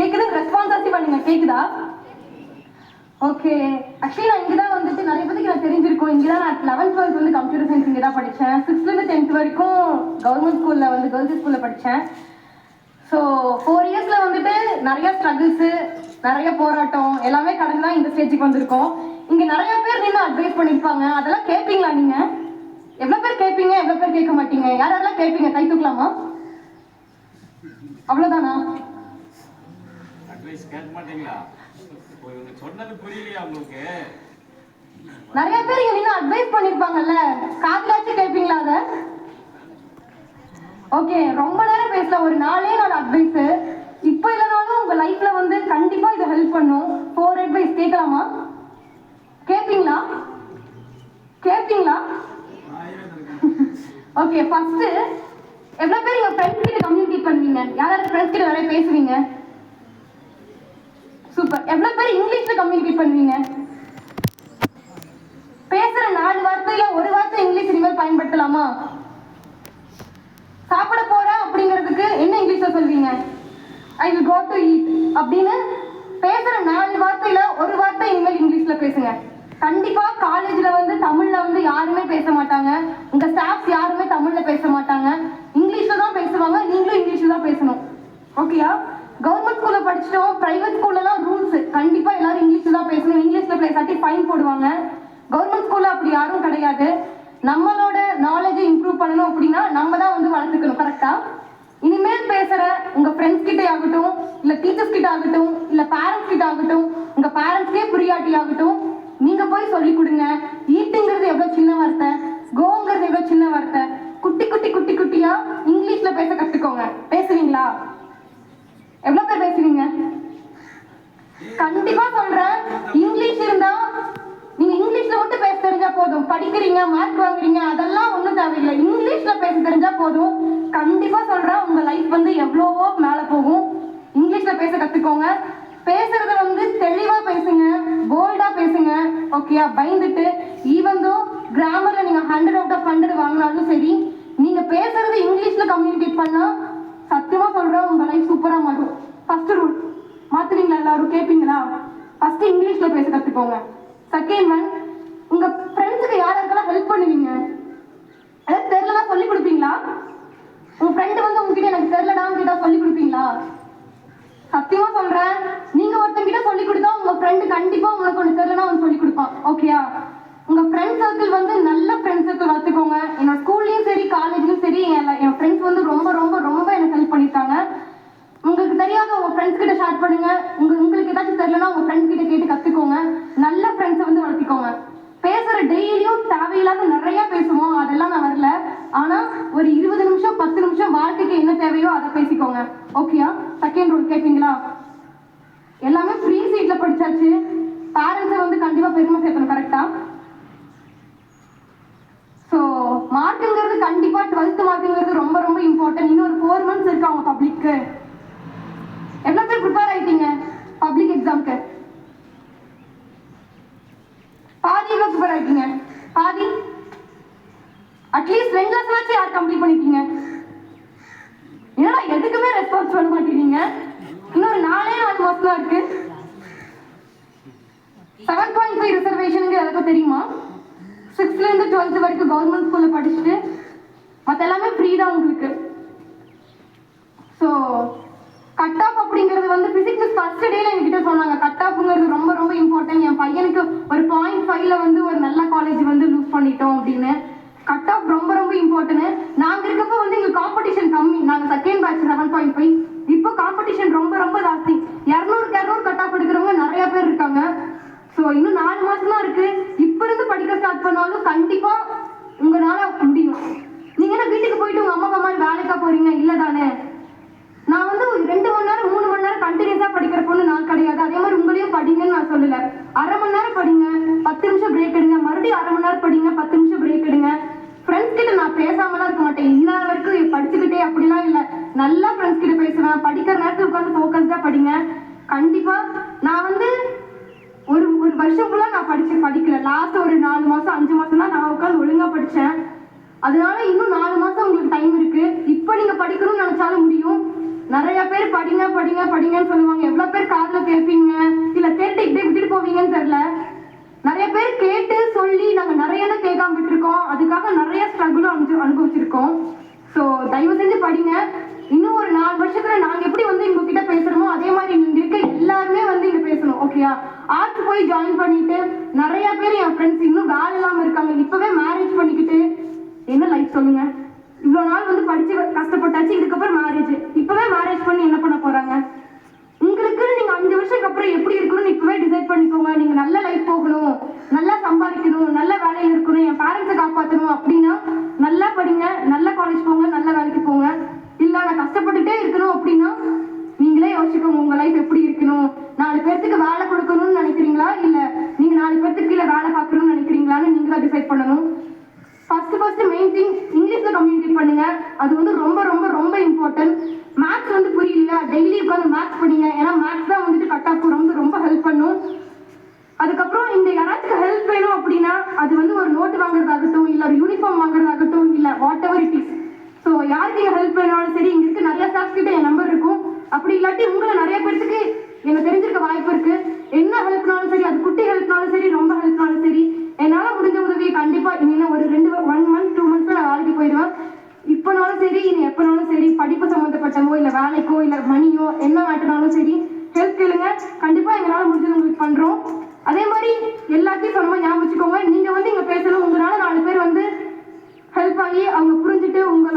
கேக்குது? ரெஸ்பான்சிவா பண்ணுங்க கேக்குதா? ஓகே ஆக்சுவலி நான் இங்கே தான் வந்துட்டு நிறைய பேருக்கு நான் தெரிஞ்சிருக்கோம். இங்கே தான் நான் லெவன்த் டுவெல்த் வந்து கம்ப்யூட்டர் சயின்ஸ் இங்கே தான் படித்தேன் சிக்ஸ்த்லேருந்து டென்த் வரைக்கும் கவர்மெண்ட் ஸ்கூலில் வந்து கேர்ள்ஸ் ஸ்கூலில் படித்தேன் ஸோ ஃபோர் இயர்ஸில் வந்துட்டு நிறைய ஸ்ட்ரகிள்ஸு நிறைய போராட்டம் எல்லாமே கடந்து தான் இந்த ஸ்டேஜுக்கு வந்திருக்கோம். இங்கே நிறைய பேர் நின்று அட்வைஸ் பண்ணியிருப்பாங்க அதெல்லாம் கேட்பீங்களா நீங்கள் எவ்வளோ பேர் கேட்பீங்க எவ்வளோ பேர் கேட்க மாட்டீங்க? யார் யாரெல்லாம் கேட்பீங்க கை தூக்கலாமா? அவ்வளோதானா அட்வைஸ் கேட்க மாட்டீங்களா? இவங்க சொன்னது புரியலையா உங்களுக்கு? நிறைய பேர் இங்க நின்று அட்வைஸ் பண்ணிருப்பாங்கல்ல. காதலாச்சும் கேட்பீங்களா அத? ஓகே ரொம்ப நேரம் பேசல. ஒரு நாளே நாள் அட்வைஸ் இப்போ இல்லைனாலும் உங்க லைஃப்ல வந்து கண்டிப்பா இது ஹெல்ப் பண்ணும். ஃபோர் அட்வைஸ் கேட்கலாமா? கேட்பீங்களா? கேட்பீங்களா? ஓகே ஃபர்ஸ்ட் எவ்வளவு பேர் உங்க ஃப்ரெண்ட்ஸ் கிட்ட கம்யூனிகேட் பண்ணுவீங்க? யார் யார் ஃப்ரெண்ட்ஸ் கிட்ட நிறைய பேசுவீங்க? சூப்பர் எவ்வளவு பேர் இங்கிலீஷ்ல கம்யூனிகேட் பண்ணுவீங்க? பேசுற நாலு வார்த்தையில ஒரு வார்த்தை இங்கிலீஷ் இனிமேல் பயன்படுத்தலாமா? சாப்பிட போறேன் அப்படிங்கிறதுக்கு என்ன இங்கிலீஷ்ல சொல்வீங்க? I will go to eat அப்படின்னு பேசுற நாலு வார்த்தையில ஒரு வார்த்தை இனிமேல் இங்கிலீஷ்ல பேசுங்க. கண்டிப்பா காலேஜ்ல வந்து தமிழ்ல வந்து யாருமே பேச மாட்டாங்க. உங்க ஸ்டாஃப்ஸ் யாருமே தமிழ்ல பேச மாட்டாங்க. இங்கிலீஷ்ல தான் பேசுவாங்க. நீங்களும் இங்கிலீஷ்ல தான் பேசணும். ஓகேயா ஸ்கூல்ல படிச்சிட்டோம் பிரைவேட் ஸ்கூல்லலாம் ரூல்ஸ் கண்டிப்பா எல்லாரும் இங்கிலீஷ்ல தான் பேசணும். இங்கிலீஷ்ல பேசாட்டி ஃபைன் போடுவாங்க. கவர்மெண்ட் ஸ்கூல்ல அப்படி யாரும் கிடையாது. நம்மளோட நாலேஜை இம்ப்ரூவ் பண்ணணும் அப்படின்னா நம்ம தான் வந்து வளர்த்துக்கணும். கரெக்டா இனிமேல் பேசுற உங்க ஃப்ரெண்ட்ஸ் கிட்ட ஆகட்டும் இல்ல டீச்சர்ஸ் கிட்ட ஆகட்டும் இல்ல பேரண்ட்ஸ் கிட்ட ஆகட்டும் உங்க பேரண்ட்ஸ்க்கே புரியாட்டி ஆகட்டும் நீங்க போய் சொல்லி கொடுங்க. ஈட்டுங்கிறது எவ்வளவு சின்ன வார்த்தை? கோங்கிறது எவ்வளவு சின்ன வார்த்தை? குட்டி குட்டி குட்டி குட்டியா இங்கிலீஷ்ல பேச கத்துக்கோங்க. பேசுவீங்களா எவ்வளவு பேர் பேசுவீங்க கண்டிப்பா சொல்றேன். இங்கிலீஷ் இருந்தா நீங்க இங்கிலீஷ்ல மட்டும் பேச தெரிஞ்சா போதும். படிக்கிறீங்க மார்க் வாங்குறீங்க அதெல்லாம் ஒண்ணும் தேவையில்லை. இங்கிலீஷ்ல பேச தெரிஞ்சா போதும். கண்டிப்பா சொல்றேன் உங்க லைஃப் வந்து எவ்வளவோ மேல போகும். இங்கிலீஷ்ல பேச கத்துக்கோங்க. பேசுறத வந்து தெளிவா பேசுங்க போல்டா பேசுங்க. ஓகேயா பயந்துட்டு ஈவந்தோ கிராமர்ல நீங்க ஹண்ட்ரட் அவுட் ஆஃப் ஹண்ட்ரட் வாங்கினாலும் சரி நீங்க பேசுறது இங்கிலீஷ்ல கம்யூனிகேட் பண்ணா சத்தியமா சொல்றேன் உங்க லைஃப் சூப்பராக மாறும். ஃபர்ஸ்ட் ரூல் மாத்துறீங்களா எல்லாரும்? கேட்பீங்களா ஃபஸ்ட்டு இங்கிலீஷில் பேச கற்றுக்கோங்க செகண்ட் ஒன் உங்க ஃப்ரெண்ட்ஸுக்கு யார் யாருக்கெல்லாம் ஹெல்ப் பண்ணுவீங்க? அதாவது தெரிலனா சொல்லி கொடுப்பீங்களா? உங்கள் ஃப்ரெண்டு வந்து உங்ககிட்ட எனக்கு தெரிலடான்னு கேட்டால் சொல்லி கொடுப்பீங்களா? சத்தியமா சொல்றேன். நீங்க ஒருத்தங்கிட்ட சொல்லி கொடுத்தா உங்க ஃப்ரெண்டு கண்டிப்பா உங்களுக்கு ஒண்ணு தெரியலனா அவன் சொல்லி கொடுப்பான். ஓகேயா உங்க ஃப்ரெண்ட் சர்க்கிள் வந்து நல்ல ஃப்ரெண்ட் சர்க்கிள் வச்சுக்கோங்க என்னோட ஸ்கூல்லயும் சரி காலேஜ்லயும் சரி என் என் ஃப்ரெண்ட்ஸ் வந்து ரொம்ப ரொம்ப ரொம்ப எனக்கு ஹெல்ப் பண்ணிருக்காங்க உங்களுக்கு தெரியாத உங்க ஃப்ரெண்ட்ஸ் கிட்ட ஷேர் பண்ணுங்க. உங்க உங்களுக்கு ஏதாச்சும் தெரியலனா உங்க ஃப்ரெண்ட்ஸ் கிட்ட கேட்டு கத்துக்கோங்க. நல்ல ஃப்ரெண்ட்ஸை வந்து வளர்த்திக்கோங்க. பேசுற டெய்லியும் தேவையில்லாத நிறைய பேசுவோம். அதெல்லாம் நான் வரல. ஆனா ஒரு இருபது நிமிஷம் பத்து நிமிஷம் வாழ்க்கைக்கு என்ன தேவையோ அதை பேசிக்கோங்க. ஓகேயா செகண்ட் ரூல் கேட்பீங்களா? எல்லாமே ஃப்ரீ சீட்ல படிச்சாச்சு. பேரண்ட்ஸை வந்து கண்டிப்பா பெருமை சேர்க்கணும் கரெக்டா ஸோ மார்க்குங்கிறது கண்டிப்பா டுவெல்த் மார்க்குங்கிறது ரொம்ப ரொம்ப இம்பார்ட்டன்ட் இன்னும் ஒரு ஃபோர் மந்த்ஸ் இருக்கு அவங்க பப்ளிக்கு அட்லீஸ்ட் யார் கம்ப்ளீட் பண்ணிருக்கீங்க? என்னடா எதுக்குமே ரெஸ்பான்ஸ் பண்ண மாட்டேங்கிறீங்க? இன்னொரு நாலே நாலு மாசம் தான் இருக்கு. செவன் பாயிண்ட் ஃபைவ் ரிசர்வேஷனுங்க எதுக்கும் தெரியுமா? சிக்ஸ்த்ல இருந்து டுவெல்த் வரைக்கும் கவர்மெண்ட் ஸ்கூல்ல படிச்சுட்டு மற்ற எல்லாமே ஃப்ரீ தான் உங்களுக்கு. ஸோ கட் ஆஃப் அப்படிங்கிறது வந்து பிசிக்ஸ் ஃபர்ஸ்ட் டேல என்கிட்ட சொன்னாங்க. கட் ஆஃப்ங்கிறது ரொம்ப ரொம்ப இம்பார்ட்டன்ட் என் பையனுக்கு ஒரு பாயிண்ட் ஃபைவ்ல வந்து ஒரு நல்ல காலேஜ் வந்து லூஸ் பண்ணிட்டோம் அப்படின்னு. கட் ஆஃப் ரொம்ப ரொம்ப இம்பார்ட்டன்ட் நாங்க இருக்கப்ப வந்து எங்க காம்படிஷன் கம்மி. நாங்க second batch seven point five இப்போ காம்படிஷன் ரொம்ப ரொம்ப ஜாஸ்தி. இரநூறுக்கு இரநூறு கட் ஆஃப் எடுக்கிறவங்க நிறைய பேர் இருக்காங்க. ஸோ இன்னும் நாலு மாசம் தான் இருக்கு. இப்போ இருந்து படிக்க ஸ்டார்ட் பண்ணாலும் கண்டிப்பா உங்களால முடியும். நீங்க என்ன வீட்டுக்கு போயிட்டு உங்க அம்மா அப்பா மாதிரி வேலைக்கா போறீங்க? இல்ல தானே. நான் வந்து ஒரு ரெண்டு மணி நேரம் மூணு மணி நேரம் கண்டினியூஸா படிக்கிற பொண்ணு நான் கிடையாது. அதே மாதிரி உங்களையும் படிங்கன்னு நான் சொல்லல. அரை மணி நேரம் படிங்க. பத்து நிமிஷம் பிரேக் எடுங்க. மறுபடியும் அரை மணி நேரம் படிங்க. பத்து நிமிஷம் பிரேக் எடுங்க ஃப்ரெண்ட்ஸ் கிட்ட நான் பேசாமலாம் இன்ன வரைக்கும் படிச்சுக்கிட்டே அப்படிலாம் இல்ல. நல்லா ஃப்ரெண்ட்ஸ் கிட்ட பேசுவேன் படிக்கிற நேரத்துல உட்காந்து ஃபோக்கஸ்டா படிங்க. கண்டிப்பா நான் வந்து ஒரு ஒரு வருஷம் ஃபுல்லா நான் படிச்சு படிக்கல. லாஸ்ட் ஒரு நாலு மாசம் அஞ்சு மாசம் தான் நான் உட்காந்து ஒழுங்கா படிச்சேன். அதனால இன்னும் நாலு மாசம் உங்களுக்கு டைம் இருக்கு. இப்போ நீங்க படிக்கணும்னு நினைச்சாலும் முடியும். நிறைய பேர் படிங்க படிங்க படிங்கன்னு சொல்லுவாங்க. எவ்வளவு பேர் காதுல கேட்பீங்க இல்ல கேட்டு இப்படி விட்டுட்டு போவீங்கன்னு தெரியல. நிறைய பேர் கேட்டு சொல்லி நாங்க நிறைய கேட்காம விட்டுருக்கோம். அதுக்காக நிறைய ஸ்ட்ரகிளும் அனுபவி அனுபவிச்சிருக்கோம். ஸோ தயவு செஞ்சு படிங்க. இன்னும் ஒரு நாலு வருஷத்துல நாங்க எப்படி வந்து உங்ககிட்ட பேசுறோமோ அதே மாதிரி நீங்க இருக்க எல்லாருமே வந்து இங்க பேசணும் ஓகேயா ஆர்ட் போய் ஜாயின் பண்ணிட்டு நிறைய பேர் என் ஃப்ரெண்ட்ஸ் இன்னும் வேலை இல்லாம இருக்காங்க. இப்பவே மேரேஜ் பண்ணிக்கிட்டு என்ன லைஃப் சொல்லுங்க? இவ்வளவு நாள் வந்து படிச்சு கஷ்டப்பட்டாச்சு இதுக்கப்புறம் மேரேஜ் இப்பவே மேரேஜ் பண்ணி என்ன பண்ண போறாங்க? அஞ்சு எப்படி இருக்கணும்னு இப்பவே டிசைட் பண்ணிக்கோங்க. நீங்க நல்ல லைஃப் போகணும். நல்லா சம்பாதிக்கணும். நல்ல வேலையில இருக்கணும். என் பேரண்ட்ஸை காப்பாற்றணும் அப்படின்னு நல்லா படிங்க நல்ல காலேஜ் போங்க நல்ல வேலைக்கு போங்க இல்ல நான் கஷ்டப்பட்டுட்டே இருக்கணும் அப்படின்னா நீங்களே யோசிச்சுக்கோங்க உங்க லைஃப் எப்படி இருக்கணும் நாலு பேர்த்துக்கு வேலை கொடுக்கணும்னு நினைக்கிறீங்களா இல்ல நீங்க நாலு பேர்த்துக்கு கீழே வேலை பார்க்கணும்னு நினைக்கிறீங்களான்னு நீங்க தான் டிசைட் பண்ணணும் ஃபர்ஸ்ட் ஃபர்ஸ்ட் மெயின் திங் இங்கிலீஷ்ல கம்யூனிகேட் பண்ணுங்க அது வந்து ரொம்ப ரொம்ப ரொம்ப இம்பார்ட்டன்ட் மேத்ஸ் வந்து புரியலையா டெய்லி உட்காந்து மேத்ஸ் படிங்க ஏன்னா மேத்ஸ் தான் வந்துட்டு கட் ஆஃப் ரொம்ப ரொம்ப ஹெல்ப் பண்ணும் அதுக்கப்புறம் இந்த யாராச்சும் ஹெல்ப் வேணும் அப்படின்னா அது வந்து ஒரு நோட் வாங்குறதாகட்டும் இல்ல ஒரு யூனிஃபார்ம் வாங்குறதாகட்டும் இல்ல whatever it is so யாருக்கு இங்க ஹெல்ப் வேணாலும் சரி இங்க இருக்க நிறைய ஸ்டாஃப்ஸ் கிட்ட என் நம்பர் இருக்கும் அப்படி இல்லாட்டி உங்களை நிறைய பேர்த்துக்கு எனக்கு தெரிஞ்சிருக்க வாய்ப்பு இருக்கு. என்ன ஹெல்ப்னாலும் சரி அது குட்டி ஹெல்ப்னாலும் சரி ரொம்ப ஹெல்ப்னாலும் சரி என்னால முடிஞ்ச உதவியை கண்டிப்பா இன்னும் ஒரு ரெண்டு ஒன் மந்த் டூ மந்த்ஸ்ல நான் வேலைக்கு போயிடுவேன். இப்போனாலும் சரி இனி எப்போனாலும் சரி படிப்பு சம்மந்தப்பட்டவோ இல்ல வேலைக்கோ இல்ல மணியோ என்ன மாட்டினாலும் சரி ஹெல்ப் கேளுங்க. கண்டிப்பா எங்களால முடிஞ்சது உங்களுக்கு பண்றோம். அதே மாதிரி எல்லாத்தையும் சொன்னமா ஞாபகம் வச்சுக்கோங்க. நீங்க வந்து இங்க பேசணும் உங்களால நாலு பேர் வந்து ஹெல்ப் ஆகி அவங்க புரிஞ்சுட்டு உங்க